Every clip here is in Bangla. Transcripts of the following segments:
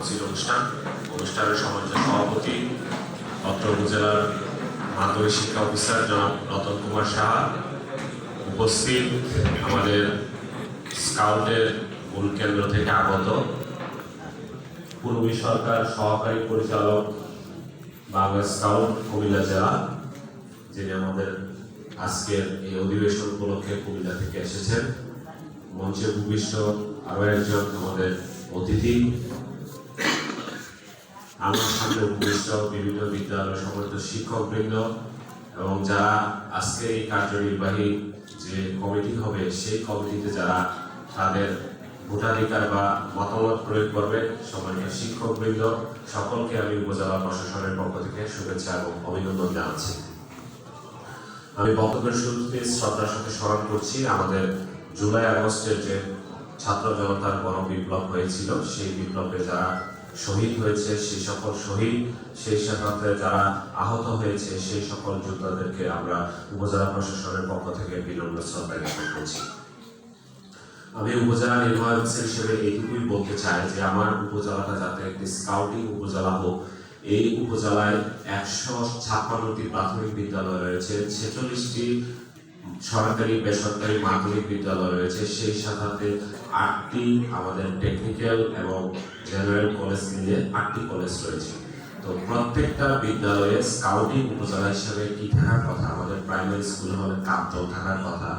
কর্মসূচির অনুষ্ঠান। অনুষ্ঠানের সমাজের সভাপতি অত্র উপজেলার মাধ্যমিক শিক্ষা অফিসার জনাব রতন কুমার সাহা উপস্থিত আমাদের স্কাউটের মূল কেন্দ্র থেকে আগত পূর্বী সরকার সহকারী পরিচালক বাংলা স্কাউট কুমিল্লা জেলা, যিনি আমাদের আজকের এই অধিবেশন উপলক্ষে কুমিল্লা থেকে এসেছেন। মঞ্চে ভূমিষ্ঠ আরও একজন আমাদের অতিথি। উপবিষ্ট বিভিন্ন বিদ্যালয় সমস্ত শিক্ষকবৃন্দ এবং যারা আজকে এই কার্যনির্বাহী যে কমিটি হবে, সেই কমিটিতে যারা তাদের ভোটাধিকার বা মতামত প্রয়োগ করবে, সম্মানীয় শিক্ষকবৃন্দ, সকলকে আমি উপজেলা প্রশাসনের পক্ষ থেকে শুভেচ্ছা এবং অভিনন্দন জানাচ্ছি। আমি বক্তব্যের শুরুতে শ্রদ্ধার সাথে স্মরণ করছি, আমাদের জুলাই আগস্টের যে ছাত্র জনতার গণ বিপ্লব হয়েছিল, সেই বিপ্লবে যারা শহীদ হয়েছে সেই সকল শহীদ সেই সাথে যারা আহত হয়েছে সেই সকল যোদ্ধাদেরকে আমরা উপজেলা প্রশাসনের পক্ষ থেকে বিনম্র শ্রদ্ধা জ্ঞাপন করছি। আমি উপজেলা নির্বাহী অফিসার হিসেবে এইটুকুই বলতে চাই যে আমার উপজেলাটা যাতে একটি স্কাউটিং উপজেলা হোক, এই উপজেলায় একশো ছাপ্পান্নটি প্রাথমিক বিদ্যালয় রয়েছে, ছেচল্লিশটি সরকারি, বেসরকারি মাধ্যমিক বিদ্যালয় রয়েছে। সেই সাথে আটটি আমাদের টেকনিক্যাল এবং জেনারেল কলেজ মিলে আটটি কলেজ রয়েছে। তো প্রত্যেকটা বিদ্যালয়ে স্কাউটিং উপজেলা হিসেবে কি থাকার কথা? আমাদের প্রাইমারি স্কুলে হলে কাপ দল থাকার কথা।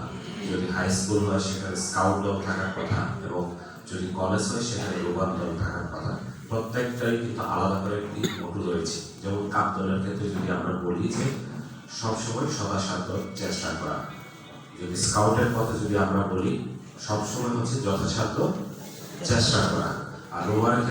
যদি হাই স্কুল হয়, সেখানে স্কাউট দল থাকার কথা এবং যদি কলেজ হয়, সেখানে রোবার দল থাকার কথা। প্রত্যেকটাই কিন্তু আলাদা করে একটি মধু রয়েছে। যেমন কাপ দলের ক্ষেত্রে যদি আমরা বলি যে সবসময় সদাসাধ্য চেষ্টা করা। যদি স্কাউটের কথা যদি আমরা বলি, সবসময় হচ্ছে যথাসাধ্য চেষ্টা করা। আর রোভারের